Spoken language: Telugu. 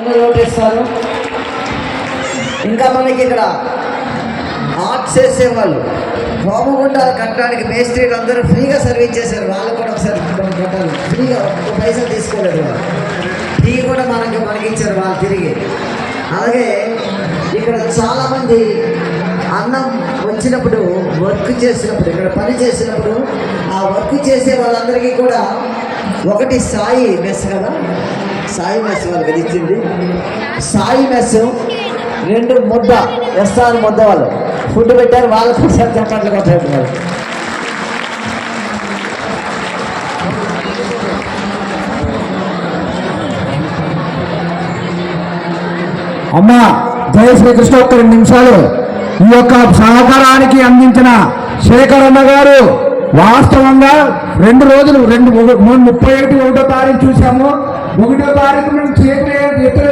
ముందు ఓటేస్తారు ఇంకా మనకి ఇక్కడ ఆర్ట్ చేసేవాళ్ళు హోమగుండాలు కట్టడానికి మేస్త్రీలు అందరూ ఫ్రీగా సర్వీస్ చేశారు వాళ్ళు కూడా ఒకసారి కట్టాలి ఫ్రీగా ఒక్క పైసలు తీసుకోలేదు వాళ్ళు. ఫ్రీ కూడా మనకి మనకిచ్చారు వాళ్ళు తిరిగి. అలాగే ఇక్కడ చాలామంది అన్నం వచ్చినప్పుడు వర్క్ చేసినప్పుడు ఇక్కడ పని చేసినప్పుడు ఆ వర్క్ చేసే వాళ్ళందరికీ కూడా ఒకటి సాయి మెస్ కదా? సాయి మెస్ వాళ్ళకి సాయి మెస్ రెండు ముద్ద ఎస్ఆర్ ముద్ద వాళ్ళు. ఫుడ్ పెట్టారు వాళ్ళకు ఒకసారి చెప్పట్లు కొట్టారు అమ్మా జయ శ్రీకృష్ణ ఒక్క రెండు నిమిషాలు. ఈ యొక్క సహకారానికి అందించిన శేఖరన్న గారు వాస్తవంగా రెండు రోజులు రెండు మూడు ముప్పై ఒకటి ఒకటో తారీఖు చూసాము. ఒకటో తారీఖు మేము చేతులు